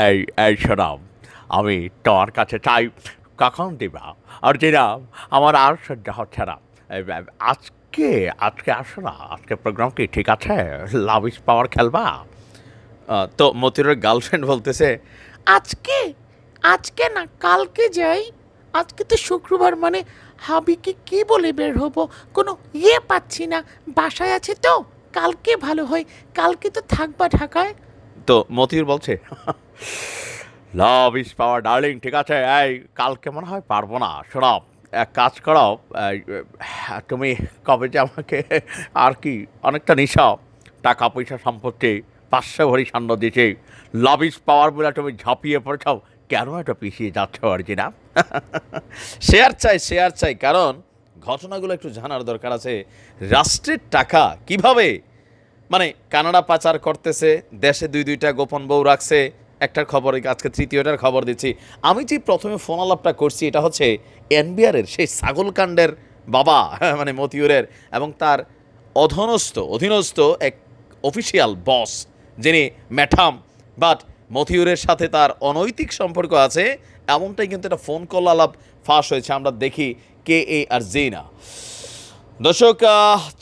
এই এই শোনাম আমি তোমার কাছে চাই। কখন দিবা? আর যেটা আমার আর সহ্য হচ্ছে না। আজকে আজকে আসো না, আজকে প্রোগ্রাম কি ঠিক আছে? লাভ ইস পাওয়ার খেলবা? তো মতিউরের গার্লফ্রেন্ড বলতেছে, আজকে আজকে না, কালকে যাই। আজকে তো শুক্রবার মানে হাবিকে কি বলে বের হব? কোনো ইয়ে পাচ্ছি না। বাসায় আছে তো, কালকে ভালো হয়। কালকে তো থাকবা ঢাকায়। তো মতিউর বলছে লাভ ইস পাওয়ার ডার্লিং ঠিক আছে, এই কালকে মনে হয় পারব না। শোনাও এক কাজ করো তুমি কবে যে আমাকে আর কি অনেকটা নিশাও টাকা, পয়সা, সম্পত্তি, পাঁচশো ভরি সান্ন দিয়েছে লাভ ইস পাওয়ার বলে তুমি ঝাঁপিয়ে পড়েছাও কেন এটা পিছিয়ে যাচ্ছ, অরিজিনা? শেয়ার চাই শেয়ার চাই, কারণ ঘটনাগুলো একটু জানার দরকার আছে। রাষ্ট্রের টাকা কীভাবে মানে কানাডা পাচার করতেছে, দেশে দুই দুইটা গোপন বউ রাখছে, একটার খবর, আজকে তৃতীয়টার খবর দিচ্ছি। আমি যে প্রথমে ফোন আলাপটা করছি, এটা হচ্ছে এনবিআরের সেই ছাগলকাণ্ডের বাবা মানে মতিউরের এবং তার অধনস্থ, অধীনস্থ এক অফিসিয়াল বস, যিনি ম্যাঠাম। বাট মতিউরের সাথে তার অনৈতিক সম্পর্ক আছে, এমনটাই কিন্তু একটা ফোন কল আলাপ ফাঁস হয়েছে। আমরা দেখি কে এ আর জেনা দর্শক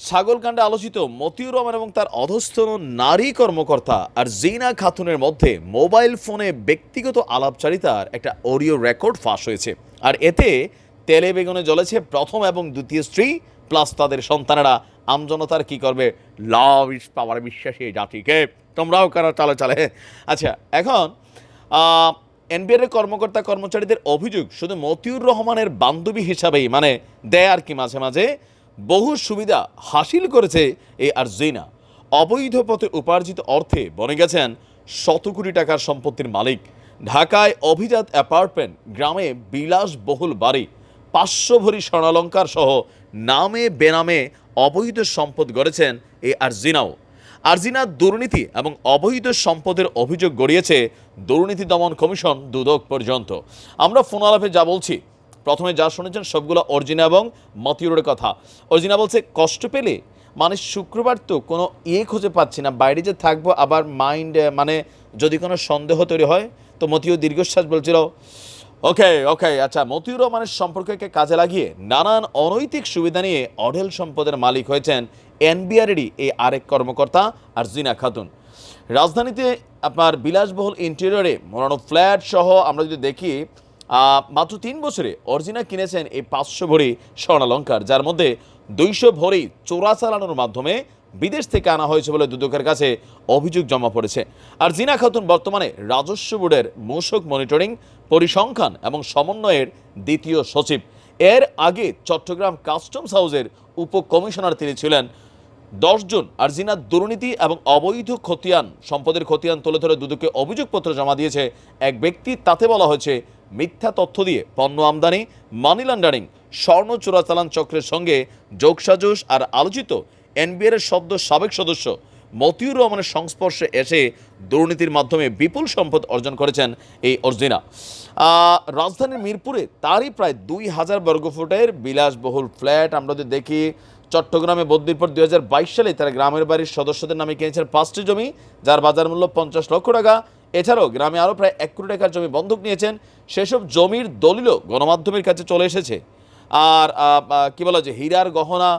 ছাগলকাণ্ডে আলোচিত মতিউর রহমান এবং তার অধস্থন নারী কর্মকর্তা আর জিনা খাতুনের মধ্যে মোবাইল ফোনে ব্যক্তিগত আলাপচারিতার একটা অডিও রেকর্ড ফাঁস হয়েছে। আর এতে তেলে বেগুনে জ্বলেছে প্রথম এবং দ্বিতীয় স্ত্রী, প্লাস তাদের সন্তানেরা। আমজনতার কি করবে? লাভ ইস পাওয়ার বিশ্বাসী জাতিকে। তোমরাও কারা চালে চালে? আচ্ছা এখন এনবিআর কর্মকর্তা কর্মচারীদের অভিযোগ, শুধু মতিউর রহমানের বান্ধবী হিসাবেই মানে দেয় আর কি মাঝে মাঝে? বহু সুবিধা হাসিল করেছে এই আরজিনা অবৈধ পথে উপার্জিত অর্থে বনে গেছেন শত কোটি টাকার সম্পত্তির মালিক। ঢাকায় অভিজাত অ্যাপার্টমেন্ট, গ্রামে বিলাসবহুল বাড়ি, পাঁচশো ভরি স্বর্ণালঙ্কার সহ নামে বেনামে অবৈধ সম্পদ গড়েছেন এই আরজিনাও আরজিনা দুর্নীতি এবং অবৈধ সম্পদের অভিযোগ গড়িয়েছে দুর্নীতি দমন কমিশন দুদক পর্যন্ত। আমরা ফোন আলাপে যা বলছি প্রথমে যা শুনেছেন সবগুলো অর্জিনা এবং মতিউরের কথা। অর্জিনা বলছে, কষ্ট পেলে? মানে শুক্রবার তো কোনো ইয়ে খুঁজে পাচ্ছি না। বাইরে যে থাকব আবার মাইন্ড মানে যদি কোনো সন্দেহ তৈরি হয়? তো মতিউর দীর্ঘশ্বাস বলছিল, ওকে ওকে আচ্ছা মতিউর রহমানের সম্পর্ককে কাজে লাগিয়ে নানান অনৈতিক সুবিধা নিয়ে অঢেল সম্পদের মালিক হয়েছেন এনবিআরেরই এই আরেক কর্মকর্তা আর জিনা খাতুন। রাজধানীতে আপনার বিলাসবহুল ইন্টেরিয়রে মোড়ানো ফ্ল্যাট সহ আমরা যদি দেখি মাত্র তিন বছরে অরিজিনা কিনেছেন এই পাঁচশো ভরি স্বর্ণালঙ্কার, যার মধ্যে দুইশো ভরি চোরা চালানোর মাধ্যমে বিদেশ থেকে আনা হয়েছে বলে দুদকের কাছে অভিযোগ জমা পড়েছে। আর জিনা খাতুন বর্তমানে রাজস্ব বোর্ডের মূসক মনিটরিং, পরিসংখ্যান এবং সমন্বয়ের দ্বিতীয় সচিব। এর আগে চট্টগ্রাম কাস্টমস হাউসের উপকমিশনার তিনি ছিলেন। দশজন আরজিনা দুর্নীতি এবং অবৈধ খতিয়ান, সম্পদের খতিয়ান তুলে ধরে দুদকে অভিযোগপত্র জমা দিয়েছে এক ব্যক্তি। তাতে বলা হয়েছে, মিথ্যা তথ্য দিয়ে পণ্য আমদানি মানি লন্ডারিং স্বর্ণ চোরাচালান চক্রের সঙ্গে যোগসাজশ আর আলোচিত এনবিআর এর সদ্য সাবেক সদস্য মতিউর রহমানের সংস্পর্শে এসে দুর্নীতির মাধ্যমে বিপুল সম্পদ অর্জন করেছেন এই অর্জিনা। রাজধানীর মিরপুরে তারই প্রায় দুই হাজার বর্গফুটের বিলাসবহুল ফ্ল্যাট আমরা যদি দেখি চট্টগ্রামে বদলির পর দুই সালে তারা গ্রামের বাড়ির সদস্যদের নামে কিনেছেন পাঁচটি জমি, যার বাজার মূল্য পঞ্চাশ লক্ষ টাকা। এছাড়াও গ্রামে আরও প্রায় এক কোটি টাকার জমি বন্ধক নিয়েছেন। সেসব জমির দলিলও গণমাধ্যমের কাছে চলে এসেছে। আর কি বলা যে হীরার গহনা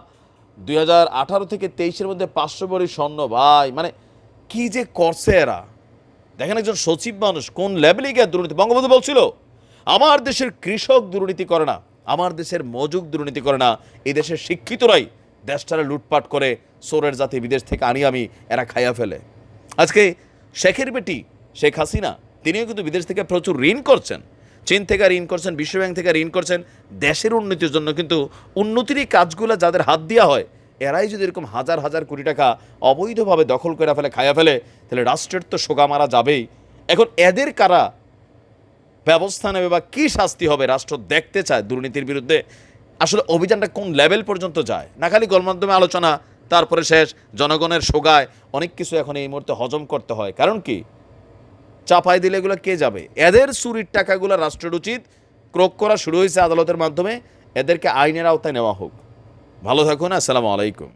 দুই হাজার আঠারো থেকে তেইশের মধ্যে পাঁচশো ভরি স্বর্ণ। ভাই মানে কি যে করছে এরা? দেখেন একজন সচিব মানুষ, কোন লেভেলে গিয়ে দুর্নীতি বঙ্গবন্ধু বলছিল, আমার দেশের কৃষক দুর্নীতি করে না, আমার দেশের মজুক দুর্নীতি করে না এদেশের শিক্ষিতরাই দেশটারে লুটপাট করে সোরের জাতি বিদেশ থেকে আনি আমি এরা খাইয়া ফেলে। আজকে শেখের বেটি শেখ হাসিনা, তিনিও কিন্তু বিদেশ থেকে প্রচুর ঋণ করছেন। চীন থেকে ঋণ করছেন বিশ্বব্যাংক থেকে ঋণ করছেন, দেশের উন্নতির জন্য কিন্তু উন্নতির এই কাজগুলো যাদের হাত দেওয়া হয়, এরাই যদি এরকম হাজার হাজার কোটি টাকা অবৈধভাবে দখল করে ফেলে, খাইয়া ফেলে, তাহলে রাষ্ট্রের তো শোকা মারা যাবেই। এখন এদের কারা ব্যবস্থা নেবে বা কী শাস্তি হবে, রাষ্ট্র দেখতে চায় দুর্নীতির বিরুদ্ধে আসলে অভিযানটা কোন লেভেল পর্যন্ত যায়? না খালি গণমাধ্যমে আলোচনা, তারপরে শেষ, জনগণের সোগায় অনেক কিছু এখন এই মুহূর্তে হজম করতে হয়। কারণ কি? চাপাই দিলে এগুলো কে যাবে? এদের চুরির টাকাগুলো রাষ্ট্রের উচিত ক্রোক করা শুরু হয়েছে আদালতের মাধ্যমে। এদেরকে আইনের আওতায় নেওয়া হোক। ভালো থাকুন, আসসালামু আলাইকুম।